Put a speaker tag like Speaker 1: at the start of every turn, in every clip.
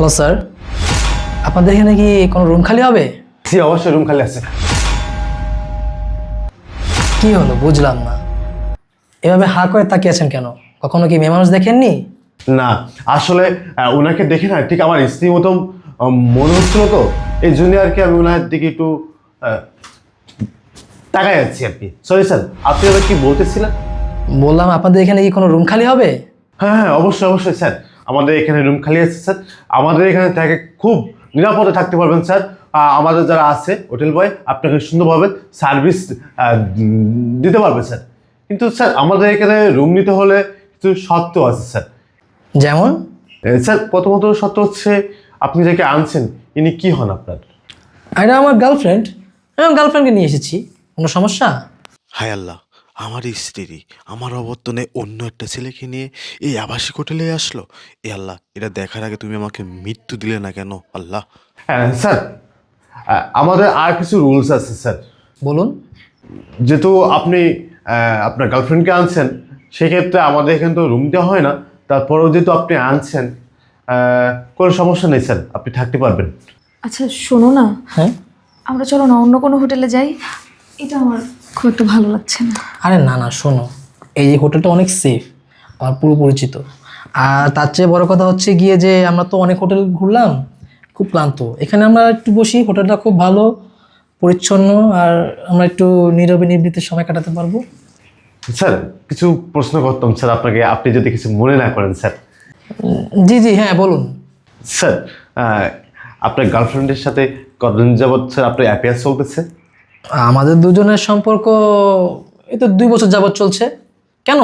Speaker 1: Hello sir আপনাদের এখানে কি কোনো রুম খালি হবে?
Speaker 2: জি অবশ্যই রুম খালি আছে।
Speaker 1: কি হলো? বুঝলাম না। এভাবে হা করে তাকিয়ে আছেন কেন? কখনো কি মেয়ে মানুষ দেখেননি?
Speaker 2: না আসলে আহ, ওনাকে দেখে না ঠিক আমার স্ত্রী মতো আহ, মনে হচ্ছিল তো। এই জন্য আর কি আমি ওনার দিকে একটু আহ, তাকাই যাচ্ছি আর কি। সরি স্যার আপনি আবার কি বলতেছিলেন?
Speaker 1: বললাম আপনাদের এখানে কি কোনো রুম খালি হবে?
Speaker 2: হ্যাঁ হ্যাঁ অবশ্যই অবশ্যই স্যার আমাদের এখানে রুম খালি আছে স্যার আমাদের এখানে থেকে খুব নিরাপদে থাকতে পারবেন স্যার আমাদের যারা আছে হোটেল বয় আপনাকে সুন্দরভাবে সার্ভিস দিতে পারবে স্যার কিন্তু স্যার আমাদের এখানে রুম নিতে হলে কিছু শর্ত আছে স্যার
Speaker 1: যেমন?
Speaker 2: স্যার প্রথমত শর্ত হচ্ছে আপনি যাকে আনছেন ইনি কি হন আপনার?
Speaker 1: এটা আমার গার্লফ্রেন্ড আমি গার্লফ্রেন্ডকে নিয়ে এসেছি। কোনো সমস্যা?
Speaker 3: হায় আল্লাহ। আমার স্ত্রী আমার অবর্তনে অন্য একটা ছেলেকে নিয়ে এই আবাসিক হোটেলে আসলো। এ আল্লাহ এটা দেখার আগে তুমি আমাকে মৃত্যু দিলে না কেন? আল্লাহ।
Speaker 2: হ্যাঁ স্যার আমাদের আর কিছু রুলস আছে স্যার।
Speaker 1: বলুন।
Speaker 2: যেহেতু আপনি আপনার গার্লফ্রেন্ডকে আনছেন সেক্ষেত্রে আমাদের এখানে তো রুম দেওয়া হয় না। তারপরেও যেহেতু আপনি আনছেন কোনো সমস্যা নেই স্যার আপনি থাকতে পারবেন।
Speaker 4: আচ্ছা শোনো না।
Speaker 1: হ্যাঁ?
Speaker 4: আমরা চলো না অন্য কোনো হোটেলে যাই। এটা আমার খুব একটা ভালো লাগছে না।
Speaker 1: আরে না না শোনো এই হোটেলটা অনেক সেফ আমার পুরো পরিচিত। আর তার চেয়ে বড় কথা হচ্ছে গিয়ে যে আমরা তো অনেক হোটেল ঘুরলাম খুব ক্লান্ত। এখানে আমরা একটু বসি হোটেলটা খুব ভালো পরিচ্ছন্ন আর আমরা একটু নীরবে নিবৃত্তে সময় কাটাতে পারব।
Speaker 2: স্যার কিছু প্রশ্ন করতাম স্যার আপনাকে আপনি যদি কিছু মনে না করেন স্যার।
Speaker 1: জি জি হ্যাঁ বলুন।
Speaker 2: স্যার আপনার গার্লফ্রেন্ডের সাথে কতদিন যাবৎ স্যার আপনার অ্যাপিয়ার চলতেছে?
Speaker 1: আমাদের দুজনের সম্পর্ক এই তো দুই বছর যাবৎ চলছে। কেন?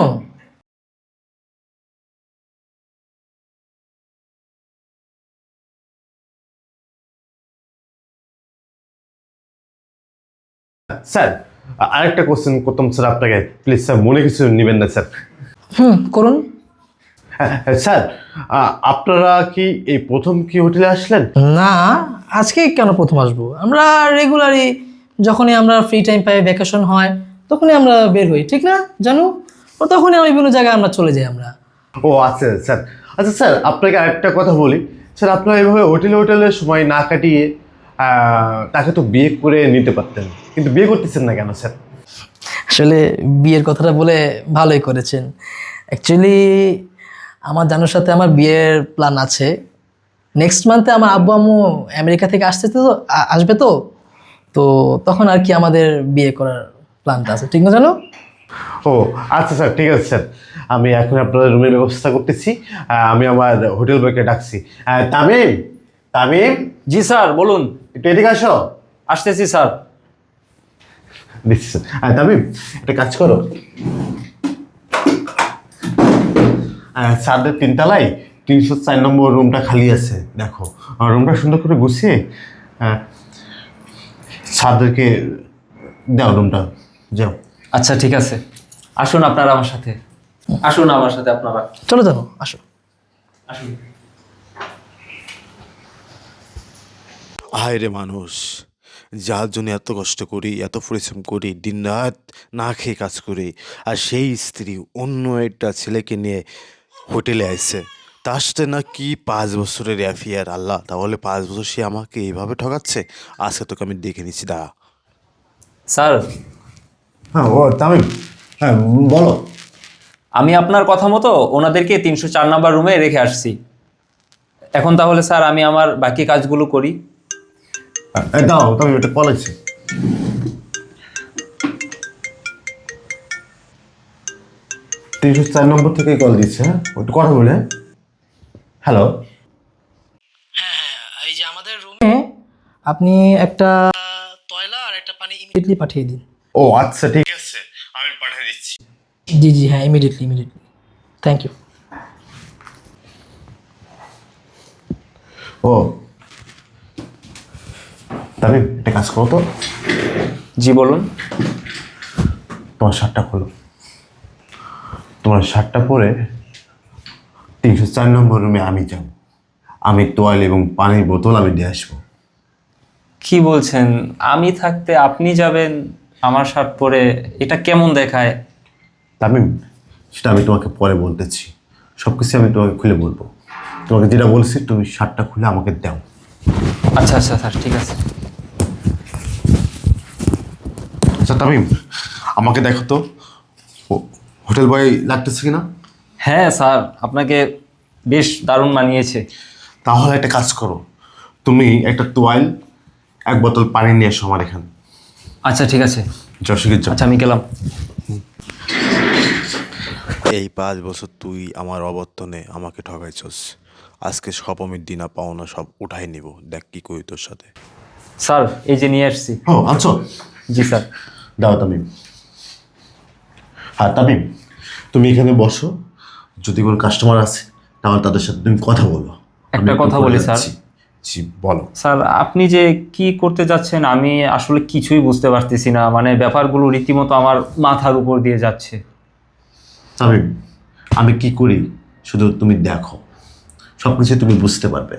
Speaker 2: স্যার আরেকটা কোশ্চেন করতাম স্যার আপনাকে। প্লিজ স্যার মনে কিছু নেবেন না স্যার।
Speaker 1: হুম করুন।
Speaker 2: হ্যাঁ, হ্যাঁ, স্যার আপনারা কি এই প্রথম কি হোটেলে আসলেন?
Speaker 1: না আজকে কেন প্রথম আসব? আমরা রেগুলারই যখনই আমরা ফ্রি টাইম পাই ভ্যাকেশন হয় তখনই আমরা বের হই ঠিক না? জানো? ও তখনই আমরা বিভিন্ন জায়গায় আমরা চলে যাই আমরা।
Speaker 2: ও আচ্ছা স্যার। আচ্ছা স্যার আপনাকে আরেকটা কথা বলি। স্যার আপনারা এইভাবে হোটেলে হোটেলে সময় না কাটিয়ে তাকে তো বিয়ে করে নিতে পারতেন। কিন্তু বিয়ে করতেছেন না কেন স্যার?
Speaker 1: আসলে বিয়ের কথাটা বলে ভালোই করেছেন। অ্যাকচুয়ালি আমার জানুর সাথে আমার বিয়ের প্ল্যান আছে। নেক্সট মান্থে আমার আব্বু আম্মু আমেরিকা থেকে আসতে তো আসবে তো? তো তখন আর কি আমাদের বিয়ে করার প্ল্যানটা আছে, ঠিক না জানো?
Speaker 2: ও আচ্ছা স্যার, ঠিক আছে স্যার। আমি এখন আপনাদের রুমের ব্যবস্থা করতেছি। আমি আমার হোটেল বয়কে ডাকছি। তামিম তামিম?
Speaker 5: জি স্যার, বলুন,
Speaker 2: একটু এদিকে আসো।
Speaker 5: আসতেছি স্যার।
Speaker 2: দিচ্ছি। স্যার হ্যাঁ তামিম, একটা কাজ করো। স্যারদের তিনতলায় তিনশো চার নম্বর রুমটা খালি আছে, দেখো। রুমটা সুন্দর করে গুছিয়ে স্যারদেরকে দাও রুমটা যাও।
Speaker 5: আচ্ছা ঠিক আছে। আসুন আপনারা আমার সাথে। আসুন আমার সাথে আপনারা।
Speaker 1: চলো জানো আসো
Speaker 5: আসুন।
Speaker 3: হায় রে মানুষ যার জন্য এত কষ্ট করি এত পরিশ্রম করি দিন রাত না খেয়ে কাজ করি আর সেই স্ত্রী অন্য একটা ছেলেকে নিয়ে হোটেলে আসছে তার সাথে না কি পাঁচ বছরের অ্যাফিয়ার আল্লাহ তাহলে পাঁচ বছর সে আমাকে এইভাবে ঠকাচ্ছে? আজকে তোকে আমি দেখে নিচ্ছি দাঁড়া।
Speaker 5: স্যার।
Speaker 2: হ্যাঁ ও তামিম। হ্যাঁ বলো।
Speaker 5: আমি আপনার কথা মতো ওনাদেরকে তিনশো চার নাম্বার রুমে রেখে আসছি। এখন তাহলে স্যার আমি আমার বাকি কাজগুলো করি।
Speaker 2: দাও তামিম এটা কল তিনশো চার নম্বর থেকে কল দিচ্ছে হ্যাঁ? একটু কথা বলে হ্যালো হ্যাঁ
Speaker 1: এই যে আমাদের রুমে আপনি একটা তয়লা আর একটা পানি ইমিডিয়েটলি পাঠিয়ে দিন।
Speaker 2: ও আচ্ছা ঠিক আছে। আমি পাঠিয়ে দিচ্ছি।
Speaker 1: জি জি হ্যাঁ ইমিডিয়েটলি ইমিডিয়েটলি থ্যাংক ইউ
Speaker 2: ও। তামিম একটা কাজ করো তো।
Speaker 5: জি বলুন।
Speaker 2: তোমার শার্টটা খোলো। তোমার শার্টটা পরে চার নম্বর রুমে আমি যাব। আমি তোয়াল এবং পানির বোতল আমি দিয়ে আসব।
Speaker 5: কি বলছেন? আমি থাকতে আপনি যাবেন আমার শার্ট পরে এটা কেমন দেখায়?
Speaker 2: তামিম সেটা আমি তোমাকে পরে বলতেছি। সব কিছু আমি তোমাকে খুলে বলব। তোমাকে যেটা বলছি তুমি শার্টটা খুলে আমাকে দাও।
Speaker 5: আচ্ছা আচ্ছা স্যার ঠিক আছে।
Speaker 2: আচ্ছা তামিম আমাকে দেখো তো। হোটেল বয় লাগতেছে কিনা?
Speaker 5: হ্যাঁ স্যার আপনাকে বেশ দারুণ মানিয়েছে।
Speaker 2: তাহলে একটা কাজ করো। তুমি একটা তোয়াইল এক বোতল পানি নিয়ে এসো আমার এখানে।
Speaker 5: আচ্ছা ঠিক আছে।
Speaker 2: যশোকের যাও
Speaker 5: আচ্ছা আমি গেলাম।
Speaker 3: এই পাঁচ বছর তুই আমার অবর্তনে আমাকে ঠকাইছস। আজকে আমি দিনা পাওনা সব উঠাই নিব। দেখ কি করি তোর সাথে।
Speaker 5: স্যার এই যে নিয়ে আসছি।
Speaker 2: ও আচ্ছা
Speaker 5: জি স্যার।
Speaker 2: দাও তামিম। হ্যাঁ তামিম তুমি এখানে বসো। যদি কোনো কাস্টমার আছে তাহলে তাদের সাথে তুমি কথা বলো।
Speaker 5: একটা কথা বলি, স্যার।
Speaker 2: জি বলো।
Speaker 5: স্যার আপনি যে কি করতে যাচ্ছেন আমি আসলে কিছুই বুঝতে পারতেছি না। মানে ব্যাপারগুলো রীতিমতো আমার মাথার উপর দিয়ে যাচ্ছে।
Speaker 2: তামিম আমি কি করি? শুধু তুমি দেখো। সব কিছু তুমি বুঝতে পারবে।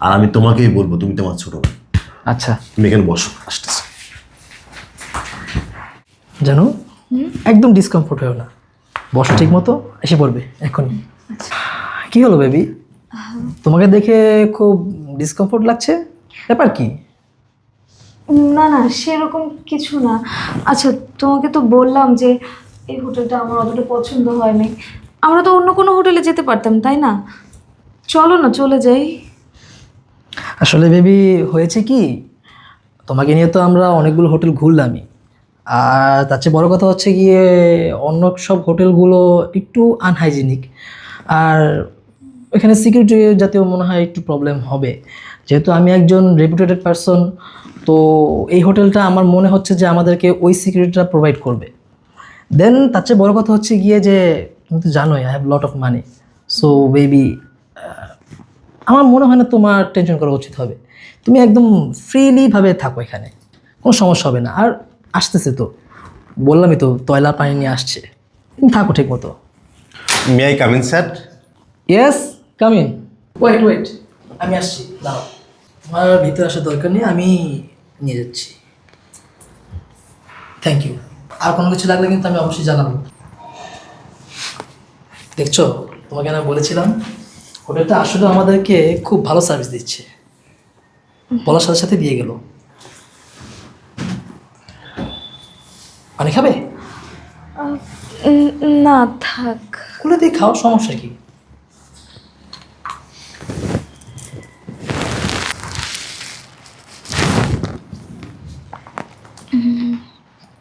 Speaker 2: আর আমি তোমাকেই বলব তুমি তোমার ছোট ভাই।
Speaker 5: আচ্ছা।
Speaker 2: তুমি এখানে বসো আসতেছি।
Speaker 1: জানো একদম ডিসকমফোর্ট হয়েও না। বসো ঠিক মতো এসে পড়বে এখনই। কি হলো বেবি তোমাকে দেখে খুব ডিসকমফোর্ট লাগছে? ব্যাপার কি?
Speaker 4: না না সেরকম কিছু না। আচ্ছা তোমাকে তো বললাম যে এই হোটেলটা আমার অতটা পছন্দ হয়নি। আমরা তো অন্য কোনো হোটেলে যেতে পারতাম তাই না? চলো না চলে যাই।
Speaker 1: আসলে বেবি হয়েছে কি? তোমাকে নিয়ে তো আমরা অনেকগুলো হোটেল ঘুরলামই। আর তার চেয়ে বড়ো কথা হচ্ছে গিয়ে অন্য সব হোটেলগুলো একটু আনহাইজিনিক আর এখানে সিকিউরিটি জাতীয় মনে হয় একটু প্রবলেম হবে। যেহেতু আমি একজন রেপুটেটেড পারসন তো এই হোটেলটা আমার মনে হচ্ছে যে আমাদেরকে ওই সিকিউরিটিটা প্রোভাইড করবে। দেন তার চেয়ে বড় কথা হচ্ছে গিয়ে যে তুমি তো জানোই I have lot of money so baby আমার মনে হয় না তোমার টেনশন করা উচিত হবে। তুমি একদম ফ্রিলিভাবে থাকো এখানে। কোনো সমস্যা হবে না। আর আসতেছে তো। বললামই তো তয়লা পানি নিয়ে আসছে। তুমি থাকো ঠিক মতো
Speaker 2: may I come in sir
Speaker 1: yes come in wait wait আমি আসছি দাঁড়াও। তোমার ভিতরে আসার দরকার নেই আমি নিয়ে যাচ্ছি। থ্যাংক ইউ আর কোনো কিছু লাগলে কিন্তু আমি অবশ্যই জানাব। দেখছ তোমাকে আমি বলেছিলাম হোটেলটা আসলে আমাদেরকে খুব ভালো সার্ভিস দিচ্ছে। বলার সাথে সাথে দিয়ে গেল। পানি খাবে?
Speaker 4: না থাক।
Speaker 1: খুলে দিয়ে খাও সমস্যা কি?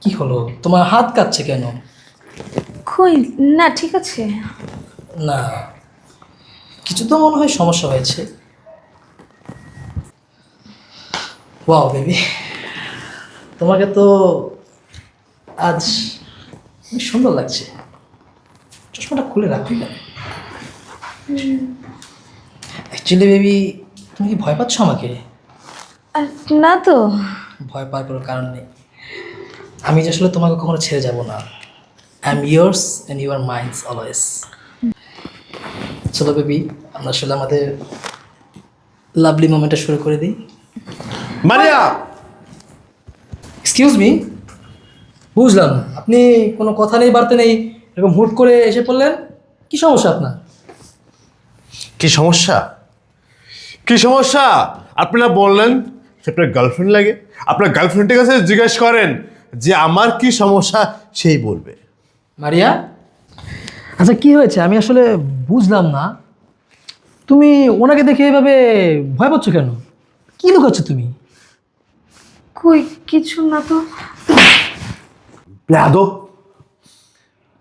Speaker 1: কি হলো? তোমার হাত কাঁপছে কেন?
Speaker 4: কই? না ঠিক আছে।
Speaker 1: না। কিছু তো মনে হয় সমস্যা হয়েছে। ওয়াও বেবি তোমাকে তো আজ সুন্দর লাগছে। চশমাটা খুলে রাখবি কেন? অ্যাকচুয়ালি বেবি তুমি কি ভয় পাচ্ছ আমাকে?
Speaker 4: না তো।
Speaker 1: ভয় পাওয়ার কোনো কারণ নেই। আমি যে আসলে তোমাকে কখনো ছেড়ে যাব না। I am yours and you are minds always চলো বেবি আমরা আসলে আমাদের লাভলি মোমেন্টটা শুরু করে দিই।
Speaker 2: মারিয়া!
Speaker 1: এক্সকিউজ মি বুঝলাম আপনি কোনো কথা নেই বার্তা নেই এরকম হুট করে এসে পড়লেন? কি সমস্যা আপনার?
Speaker 2: কি সমস্যা? কি সমস্যা? আপনারা বললেন যে আপনার গার্লফ্রেন্ড লাগে। আপনার গার্লফ্রেন্ডের কাছে জিজ্ঞেস করেন যে আমার কি সমস্যা সেই বলবে।
Speaker 1: মারিয়া? আচ্ছা কি হয়েছে? আমি আসলে বুঝলাম না। তুমি ওনাকে দেখে এভাবে ভয় পাচ্ছ কেন? কি লুকাচ্ছ তুমি?
Speaker 4: কই কিছু না তো।
Speaker 2: বেয়াদব।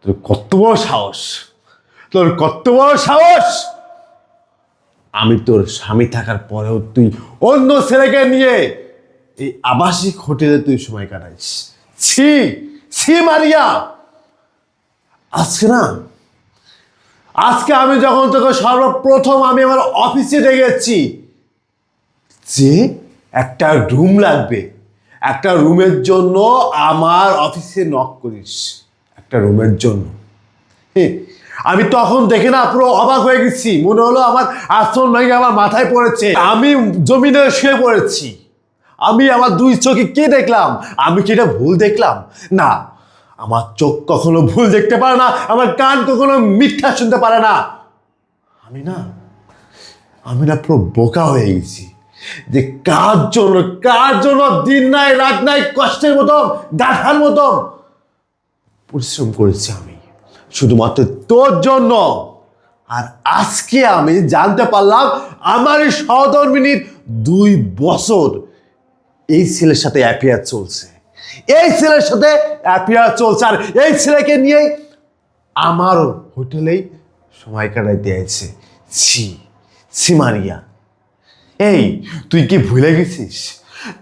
Speaker 2: তোর কত বড় সাহস? তোর কত বড় সাহস? আমি তোর স্বামী থাকার পরেও তুই অন্য ছেলেকে নিয়ে এই আবাসিক হোটেলে তুই সময় কাটাইস। ছি ছি মারিয়া। আজকে না, আজকে আমি যখন তোকে সর্বপ্রথম আমি আমার অফিসে ডেকেছি, যে একটা রুম লাগবে, একটা রুমের জন্য আমার অফিসে নক করিস, একটা রুমের জন্য। আমি তখন দেখে না পুরো অবাক হয়ে গেছি, মনে হলো আমার আসন ভেঙে আমার মাথায় পড়েছে। আমি জমিনে শুয়ে পড়েছি। আমি আমার দুই চোখে কে দেখলাম? আমি কি এটা ভুল দেখলাম? না, আমার চোখ কখনো ভুল দেখতে পারে না, আমার কান কখনো মিথ্যা শুনতে পারে না। আমি না আমি না পুরো বোকা হয়ে গেছি যে কার জন্য কার জন্য দিন নাই, রাত নাই, কষ্টের মতো গাধার মতো পরিশ্রম করেছি আমি। শুধুমাত্র তোর জন্য। আর আজকে আমি জানতে পারলাম, আমার এই সহধর্মিনীর দুই বছর এই ছেলের সাথে অ্যাফেয়ার চলছে। এই ছেলের সাথে অ্যাফেয়ার চলছে। আর এই ছেলেকে নিয়েই আমার হোটেলেই সময় কাটাইতে আছে ছি ছি মারিয়া। এই, তুই কি ভুলে গেছিস?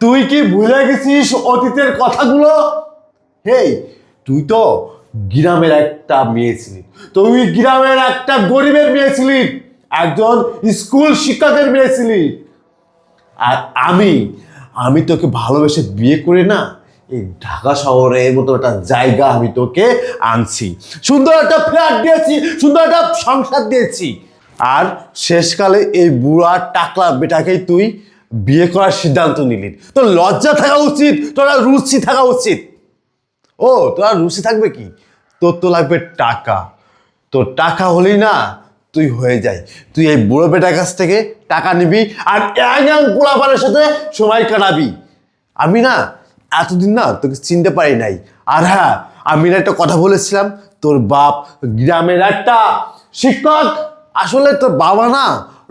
Speaker 2: তুই কি ভুলে গেছিস অতীতের কথাগুলো? হেই, তুই তো গ্রামের একটা মেয়ে ছিলি। তুই গ্রামের একটা গরিবের মেয়ে ছিলি। একজন স্কুল শিক্ষকের মেয়ে ছিলি। আর আমি আমি তোকে ভালোবেসে বিয়ে করে না, এই ঢাকা শহরের মতো একটা জায়গা আমি তোকে আনছি। সুন্দর একটা ফ্ল্যাট দিয়েছি, সুন্দর একটা সংসার দিয়েছি। আর শেষকালে এই বুড়া টাকলা বেটাকেই তুই বিয়ে করার সিদ্ধান্ত নিলি। তোর লজ্জা থাকা উচিত, তোর রুচি থাকা উচিত। ও, তোর রুচি থাকবে কি? তোর তো লাগবে টাকা। তোর টাকা হলেই না তুই হয়ে যায় তুই এই বুড়ো বেটার কাছ থেকে টাকা নিবি আর ইয়াং পোলাপানের সাথে সময় কাটাবি। আমি না এতদিন না তোকে চিনতে পারি নাই। আর হ্যাঁ আমি না একটা কথা বলেছিলাম, তোর বাপ গ্রামের একটা শিক্ষক। আসলে তোর বাবা না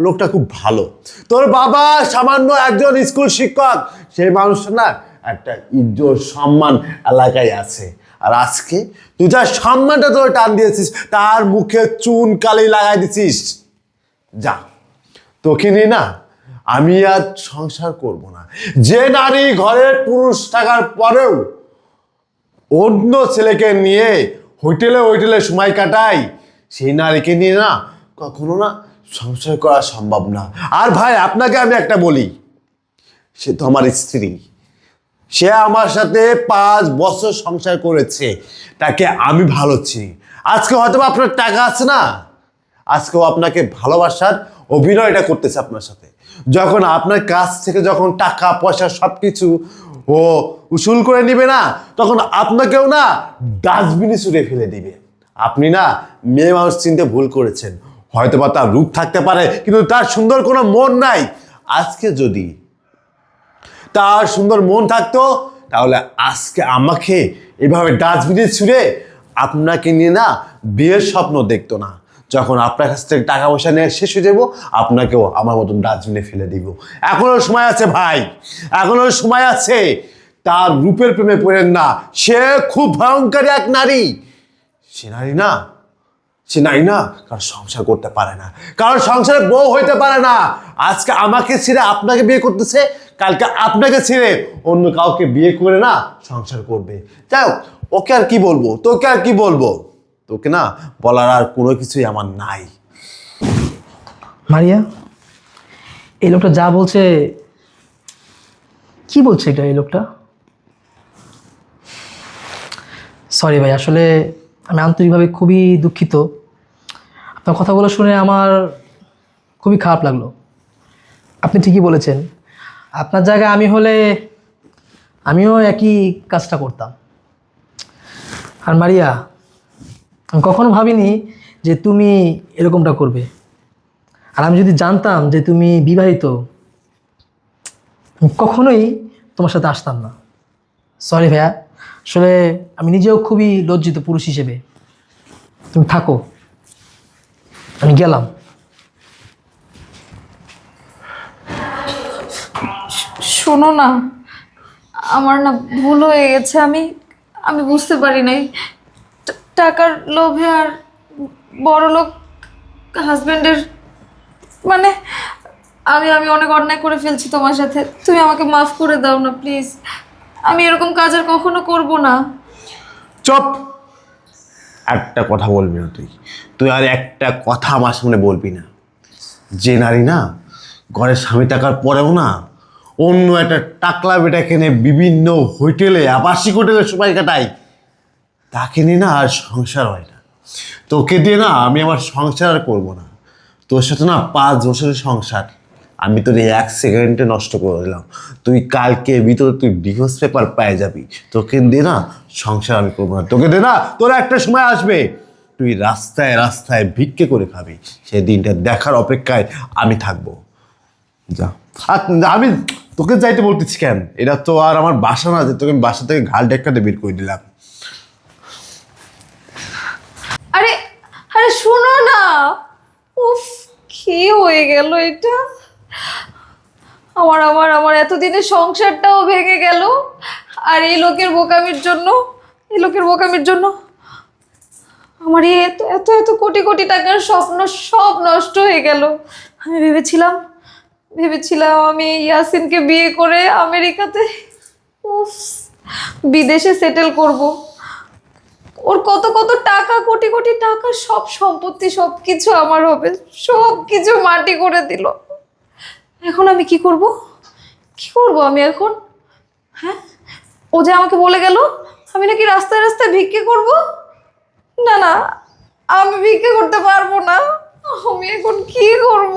Speaker 2: লোকটা খুব ভালো। তোর বাবা সামান্য একজন স্কুল শিক্ষক। সেই মানুষটা না একটা ইজ্জত সম্মান এলাকায় আছে। আর আজকে তুই যার সম্মানটা তোর টান দিয়েছিস, তার মুখে চুন কালি লাগাই দিছিস। যা, তোকে নিয়ে না আমি আর সংসার করব না। যে নারী ঘরের পুরুষ থাকার পরেও অন্য ছেলেকে নিয়ে হোটেলে হোটেলে সময় কাটাই, সেই নারীকে নিয়ে না কখনো না সংসার করা সম্ভব না। আর ভাই, আপনাকে আমি একটা বলি, সে তো আমার স্ত্রী। সে আমার সাথে পাঁচ বছর সংসার করেছে। তাকে আমি ভালো চিনি। আজকে হয়তো আপনার টাকা আছে না? আজকেও আপনাকে ভালোবাসার অভিনয়টা করতেছে আপনার সাথে। যখন আপনার কাছ থেকে যখন টাকা, পয়সা সব কিছু ও উসুল করে নিবে না, তখন আপনাকেও না ডাস্টবিনে ছুঁড়ে ফেলে দিবে। আপনি না মেয়ে মানুষ চিনতে ভুল করেছেন। হয়তো বা তার রূপ থাকতে পারে, কিন্তু তার সুন্দর কোনো মন নাই। আজকে যদি তার সুন্দর মন থাকতো, তাহলে আজকে আমাকে এভাবে ডাস্টবিনে ছুঁড়ে আপনাকে নিয়ে না বিয়ের স্বপ্ন দেখতো না। যখন আপনার কাছ থেকে টাকা পয়সা নিয়ে শেষ হয়ে যাব, আপনাকেও আমার মতন ডাস্টবিনে ফেলে দিব। এখনও সময় আছে ভাই, এখনও সময় আছে। তার রূপের প্রেমে পড়েন না, সে খুব ভয়ঙ্কর এক নারী। সে নারী না সে নাই না? কারণ সংসার করতে পারে না। কারণ সংসারে বউ হইতে পারে না। আজকে আমাকে ছেড়ে আপনাকে বিয়ে করতেছে, কালকে আপনাকে ছেড়ে অন্য কাউকে বিয়ে করে না, সংসার করবে। যাই হোক, ওকে আর কি বলব? তোকে আর কি বলব? তোকে না বলার আর কোনো কিছুই আমার নাই।
Speaker 1: মারিয়া, এই লোকটা যা বলছে, কি বলছে এটা এই লোকটা? সরি ভাই, আসলে আমি আন্তরিকভাবে খুবই দুঃখিত। আপনার কথাগুলো শুনে আমার খুবই খারাপ লাগল। আপনি ঠিকই বলেছেন। আপনার জায়গায় আমি হলে আমিও একই কাজটা করতাম। আর মারিয়া, আমি কখনো ভাবিনি যে তুমি এরকমটা করবে। আর আমি যদি জানতাম যে তুমি বিবাহিত কখনোই তোমার সাথে আসতাম না। সরি ভাইয়া, আসলে আমি নিজেও খুবই লজ্জিত পুরুষ হিসেবে। তুমি থাকো। আমি গেলাম।
Speaker 4: শোনো না আমার না ভুল হয়ে গেছে আমি আমি বুঝতে পারি নাই। টাকার লোভে আর বড় লোক হাজবেন্ডের মানে আমি আমি অনেক অন্যায় করে ফেলছি তোমার সাথে। তুমি আমাকে মাফ করে দাও না প্লিজ। আমি এরকম কাজ আর কখনো করব না।
Speaker 2: চপ! একটা কথা বলবি না তুই। তুই আর একটা কথা আমার সামনে বলবি না। যে নারী না ঘরের স্বামী থাকার পরেও না, অন্য একটা টাকলা বেটা কিনে বিভিন্ন হোটেলে, আবাসিক হোটেলে সময় কাটাই তাকে নিয়ে না আর সংসার হয় না। তোকে দিয়ে না আমি আমার সংসার আর করব না। তোর সাথে না পাঁচ বছরের সংসার। আমি তোর এক সেকেন্ডে নষ্ট করে দিলাম। তুই কালকে ভিতরে তুই ডিভোর্স পেপার পেয়ে যাবি। তোকে দে না, সংসার আমি করব না। তোকে দে না, তোর একটা সময় আসবে। তুই রাস্তায় রাস্তায় ভিক্ষে করে খাবি। সেই দিনটা দেখার অপেক্ষায় আমি থাকব। যা আর আমি তোকে যাইতে বলতেছি কেন? এটা তো আর আমার বাসা না যে তোকে আমি বাসা থেকে ঘাল ডেক্কাতে বের করে দিলাম।
Speaker 4: আরে আরে শোনো না। উফ, কি হয়ে গেল এটা? আমার আমার আমার এতদিনের সংসারটাও ভেঙে গেল। আর এই লোকের বোকামির জন্য, এই লোকের বোকামির জন্য আমার এই এত এত এত কোটি কোটি টাকার স্বপ্ন সব নষ্ট হয়ে গেল। আমি ভেবেছিলাম ভেবেছিলাম আমি ইয়াসিনকে বিয়ে করে আমেরিকাতে বিদেশে সেটেল করব। ওর কত কত টাকা, কোটি কোটি টাকা, সব সম্পত্তি সব কিছু আমার হবে সব কিছু মাটি করে দিল। এখন আমি কি করব? কি করব আমি এখন? হ্যাঁ? ও যে আমাকে বলে গেল, আমি নাকি রাস্তায় রাস্তায় ভিক্ষে করব? না না, আমি ভিক্ষে করতে পারব না। আমি এখন কি করব?